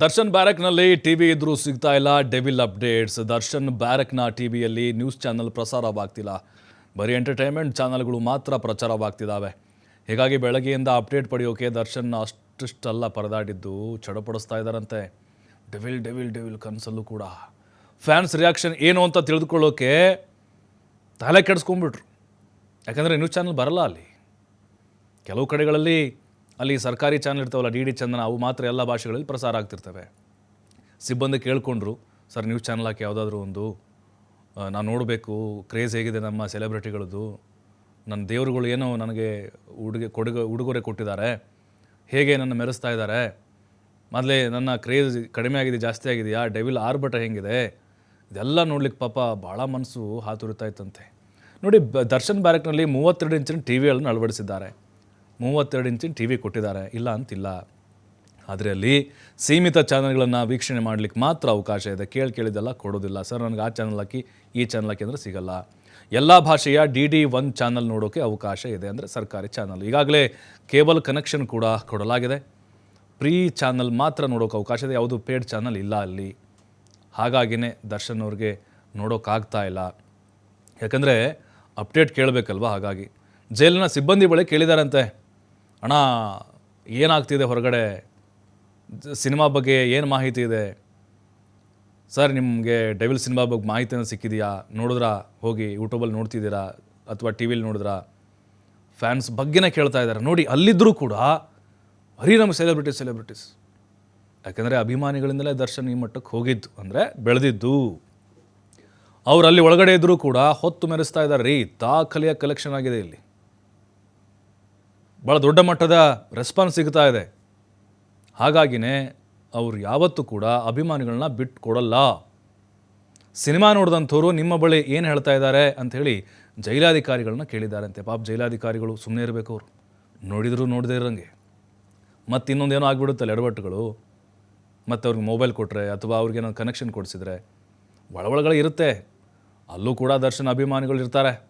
Darshan ಬ್ಯಾರಕ್ನಲ್ಲಿ TV ಇದ್ರೂ ಸಿಗ್ತಾ ಇಲ್ಲ, ಡೆವಿಲ್ ಅಪ್ಡೇಟ್ಸ್. ದರ್ಶನ್ ಬ್ಯಾರಕ್ನ ಟಿವಿಯಲ್ಲಿ ನ್ಯೂಸ್ ಚಾನಲ್ ಪ್ರಸಾರವಾಗ್ತಿಲ್ಲ. ಬರೀ ಎಂಟರ್ಟೈನ್ಮೆಂಟ್ ಚಾನಲ್ಗಳು ಮಾತ್ರ ಪ್ರಚಾರವಾಗ್ತಿದ್ದಾವೆ ಹೀಗಾಗಿ ಬೆಳಗ್ಗೆಯಿಂದ ಅಪ್ಡೇಟ್ ಪಡೆಯೋಕೆ ದರ್ಶನ್ ಅಷ್ಟಿಷ್ಟೆಲ್ಲ ಪರದಾಡಿದ್ದು, ಚಡಪಡಿಸ್ತಾ ಇದ್ದಾರಂತೆ. ಡೆವಿಲ್ ಡೆವಿಲ್ ಡೆವಿಲ್ ಕನಸಲ್ಲೂ ಕೂಡ. ಫ್ಯಾನ್ಸ್ ರಿಯಾಕ್ಷನ್ ಏನು ಅಂತ ತಿಳಿದುಕೊಳ್ಳೋಕೆ ತಲೆ ಕೆಡಿಸ್ಕೊಂಡ್ಬಿಟ್ರು. ಯಾಕಂದರೆ ನ್ಯೂಸ್ ಚಾನಲ್ ಬರಲ್ಲ ಅಲ್ಲಿ. ಕೆಲವು ಕಡೆಗಳಲ್ಲಿ ಅಲ್ಲಿ ಸರ್ಕಾರಿ ಚಾನಲ್ ಇರ್ತಾವಲ್ಲ, ಡಿ ಡಿ ಚಂದನ, ಅವು ಮಾತ್ರ ಎಲ್ಲ ಭಾಷೆಗಳಲ್ಲಿ ಪ್ರಸಾರ ಆಗ್ತಿರ್ತವೆ. ಸಿಬ್ಬಂದಿ ಕೇಳ್ಕೊಂಡ್ರು, ಸರ್ ನ್ಯೂಸ್ ಚಾನಲ್ ಹಾಕಿ ಯಾವುದಾದ್ರೂ ಒಂದು ನಾನು ನೋಡಬೇಕು ಕ್ರೇಜ್ ಹೇಗಿದೆ ನಮ್ಮ ಸೆಲೆಬ್ರಿಟಿಗಳದ್ದು ನನ್ನ ದೇವರುಗಳು ಏನೋ ನನಗೆ ಉಡುಗೆ, ಕೊಡುಗೆ, ಉಡುಗೊರೆ ಕೊಟ್ಟಿದ್ದಾರೆ, ಹೇಗೆ ನನ್ನ ಮೆರೆಸ್ತಾ ಇದ್ದಾರೆ, ಮೊದಲೇ ನನ್ನ ಕ್ರೇಜ್ ಕಡಿಮೆ ಆಗಿದೆ, ಜಾಸ್ತಿ ಆಗಿದೆಯಾ ಡೆವಿಲ್ ಆರ್ಭಟ ಹೆಂಗಿದೆ, ಇದೆಲ್ಲ ನೋಡ್ಲಿಕ್ಕೆ ಪಾಪ ಭಾಳ ಮನಸ್ಸು ಹಾತುರಿತಾ ಇತ್ತಂತೆ. ನೋಡಿ ದರ್ಶನ್ ಬ್ಯಾರಕ್ನಲ್ಲಿ ಮೂವತ್ತೆರಡು ಇಂಚಿನ ಟಿ ವಿಗಳನ್ನು ಅಳವಡಿಸಿದ್ದಾರೆ. ಮೂವತ್ತೆರಡು ಇಂಚಿನ ಟಿ ವಿ ಕೊಟ್ಟಿದ್ದಾರೆ. ಇಲ್ಲ ಅಂತಿಲ್ಲ. ಆದರೆ ಅಲ್ಲಿ ಸೀಮಿತ ಚಾನಲ್ಗಳನ್ನು ವೀಕ್ಷಣೆ ಮಾಡಲಿಕ್ಕೆ ಮಾತ್ರ ಅವಕಾಶ ಇದೆ. ಕೇಳಿ ಕೇಳಿದೆಲ್ಲ ಕೊಡೋದಿಲ್ಲ. ಸರ್, ನನಗೆ ಆ ಚಾನಲ್ ಹಾಕಿ, ಈ ಚಾನಲ್ ಹಾಕಿ ಅಂದರೆ ಸಿಗಲ್ಲ. ಎಲ್ಲ ಭಾಷೆಯ ಡಿ ಡಿ ಒನ್ ಚಾನಲ್ ನೋಡೋಕ್ಕೆ ಅವಕಾಶ ಇದೆ ಅಂದರೆ ಸರ್ಕಾರಿ ಚಾನಲ್. ಈಗಾಗಲೇ ಕೇಬಲ್ ಕನೆಕ್ಷನ್ ಕೂಡ ಕೊಡಲಾಗಿದೆ. ಪ್ರೀ ಚಾನಲ್ ಮಾತ್ರ ನೋಡೋಕೆ ಅವಕಾಶ ಇದೆ. ಯಾವುದು ಪೇಡ್ ಚಾನಲ್ ಇಲ್ಲ ಅಲ್ಲಿ. ಹಾಗಾಗಿನೇ ದರ್ಶನ್ ಅವ್ರಿಗೆ ನೋಡೋಕ್ಕಾಗ್ತಾ ಇಲ್ಲ. ಯಾಕಂದರೆ ಅಪ್ಡೇಟ್ ಕೇಳಬೇಕಲ್ವ ಹಾಗಾಗಿ. ಜೈಲಿನ ಸಿಬ್ಬಂದಿ ಬಳಿ ಕೇಳಿದಾರಂತೆ. ಅಣ್ಣ, ಏನಾಗ್ತಿದೆ ಹೊರಗಡೆ? ಸಿನಿಮಾ ಬಗ್ಗೆ ಏನು ಮಾಹಿತಿ ಇದೆ? ಸರ್, ನಿಮಗೆ ಡೆವಿಲ್ ಸಿನಿಮಾ ಬಗ್ಗೆ ಮಾಹಿತಿಯನ್ನು ಸಿಕ್ಕಿದೆಯಾ? ನೋಡಿದ್ರಾ? ಹೋಗಿ ಯೂಟ್ಯೂಬಲ್ಲಿ ನೋಡ್ತಿದ್ದೀರಾ? ಅಥವಾ ಟಿ ವಿಲಿ ನೋಡಿದ್ರಾ? ಫ್ಯಾನ್ಸ್ ಬಗ್ಗೆನೇ ಕೇಳ್ತಾ ಇದ್ದಾರೆ. ನೋಡಿ ಅಲ್ಲಿದ್ದರೂ ಕೂಡ ಬರೀ ನಮ್ಮ ಸೆಲೆಬ್ರಿಟೀಸ್ ಸೆಲೆಬ್ರಿಟೀಸ್. ಯಾಕೆಂದರೆ ಅಭಿಮಾನಿಗಳಿಂದಲೇ ದರ್ಶನ್ ಈ ಮಟ್ಟಕ್ಕೆ ಹೋಗಿದ್ದು, ಅಂದರೆ ಬೆಳೆದಿದ್ದು. ಅವ್ರು ಅಲ್ಲಿ ಒಳಗಡೆ ಇದ್ದರೂ ಕೂಡ ಹೊತ್ತು ಮೆರೆಸ್ತಾ ಇದ್ದಾರೆ. ರೀ, ದಾಖಲೆಯ ಕಲೆಕ್ಷನ್ ಆಗಿದೆ ಇಲ್ಲಿ. ಭಾಳ ದೊಡ್ಡ ಮಟ್ಟದ ರೆಸ್ಪಾನ್ಸ್ ಸಿಗ್ತಾ ಇದೆ. ಹಾಗಾಗಿನೇ ಅವರು ಯಾವತ್ತೂ ಕೂಡ ಅಭಿಮಾನಿಗಳನ್ನ ಬಿಟ್ಟು ಕೊಡಲ್ಲ ಸಿನಿಮಾ ನೋಡಿದಂಥವ್ರು ನಿಮ್ಮ ಬಳಿ ಏನು ಹೇಳ್ತಾ ಇದ್ದಾರೆ ಅಂಥೇಳಿ ಜೈಲಾಧಿಕಾರಿಗಳನ್ನ ಕೇಳಿದ್ದಾರಂತೆ. ಪಾಪ ಜೈಲಾಧಿಕಾರಿಗಳು ಸುಮ್ಮನೆ ಇರಬೇಕು ಅವರು. ನೋಡಿದರೂ ನೋಡದೇ ಇರೋಂಗೆ. ಮತ್ತು ಇನ್ನೊಂದೇನೋ ಆಗಿಬಿಡುತ್ತಲ್ಲ ಎಡವಟ್ಟುಗಳು. ಮತ್ತು ಅವ್ರಿಗೆ ಮೊಬೈಲ್ ಕೊಟ್ಟರೆ ಅಥವಾ ಅವ್ರಿಗೇನೋ ಕನೆಕ್ಷನ್ ಕೊಡಿಸಿದ್ರೆ ಒಳ ಇರುತ್ತೆ. ಅಲ್ಲೂ ಕೂಡ ದರ್ಶನ ಅಭಿಮಾನಿಗಳು ಇರ್ತಾರೆ.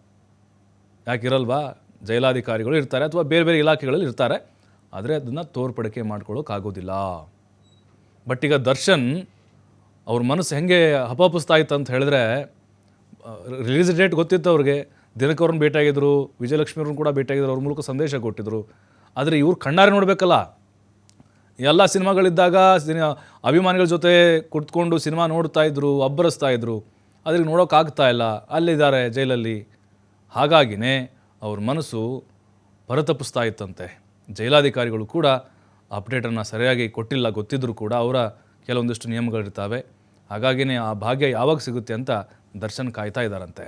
ಯಾಕಿರಲ್ವಾ ಜೈಲಾಧಿಕಾರಿಗಳು ಇರ್ತಾರೆ ಅಥವಾ ಬೇರೆ ಬೇರೆ ಇಲಾಖೆಗಳಲ್ಲಿ ಇರ್ತಾರೆ. ಆದರೆ ಅದನ್ನು ತೋರ್ಪಡಿಕೆ ಮಾಡ್ಕೊಳ್ಳೋಕ್ಕಾಗೋದಿಲ್ಲ ಬಟ್ ಈಗ ದರ್ಶನ್ ಅವ್ರ ಮನಸ್ಸು ಹೆಂಗೆ ಹಪಾಪಿಸ್ತಾ ಇತ್ತು ಅಂತ ಹೇಳಿದ್ರೆ ರಿಲೀಸ್ ಡೇಟ್ ಗೊತ್ತಿತ್ತು ಅವ್ರಿಗೆ. ದಿನಕ್ಕೆ ಅವ್ರನ್ನ ಭೇಟಿಯಾಗಿದ್ರು, ವಿಜಯಲಕ್ಷ್ಮಿ ಅವ್ರನ್ನ ಕೂಡ ಭೇಟಿಯಾಗಿದ್ರು, ಅವ್ರ ಮೂಲಕ ಸಂದೇಶ ಕೊಟ್ಟಿದ್ರು. ಆದರೆ ಇವ್ರು ಕಣ್ಣಾರೆ ನೋಡಬೇಕಲ್ಲ. ಎಲ್ಲ ಸಿನಿಮಾಗಳಿದ್ದಾಗ ಸಿನಿ, ಅಭಿಮಾನಿಗಳ ಜೊತೆ ಕುತ್ಕೊಂಡು ಸಿನಿಮಾ ನೋಡ್ತಾ ಇದ್ರು, ಅಬ್ಬರಿಸ್ತಾ ಇದ್ರು. ಅದ್ರಿಗೆ ನೋಡೋಕ್ಕಾಗ್ತಾ ಇಲ್ಲ. ಅಲ್ಲಿದ್ದಾರೆ ಜೈಲಲ್ಲಿ. ಹಾಗಾಗಿನೇ ಅವ್ರ ಮನಸ್ಸು ಪರತಪಿಸ್ತಾ ಇತ್ತಂತೆ ಜೈಲಾಧಿಕಾರಿಗಳು ಕೂಡ ಅಪ್ಡೇಟನ್ನು ಸರಿಯಾಗಿ ಕೊಟ್ಟಿಲ್ಲ ಗೊತ್ತಿದ್ದರೂ ಕೂಡ ಅವರ ಕೆಲವೊಂದಿಷ್ಟು ನಿಯಮಗಳಿರ್ತಾವೆ. ಹಾಗಾಗಿನೇ ಆ ಭಾಗ್ಯ ಯಾವಾಗ ಸಿಗುತ್ತೆ ಅಂತ ದರ್ಶನ್ ಕಾಯ್ತಾ ಇದ್ದಾರಂತೆ.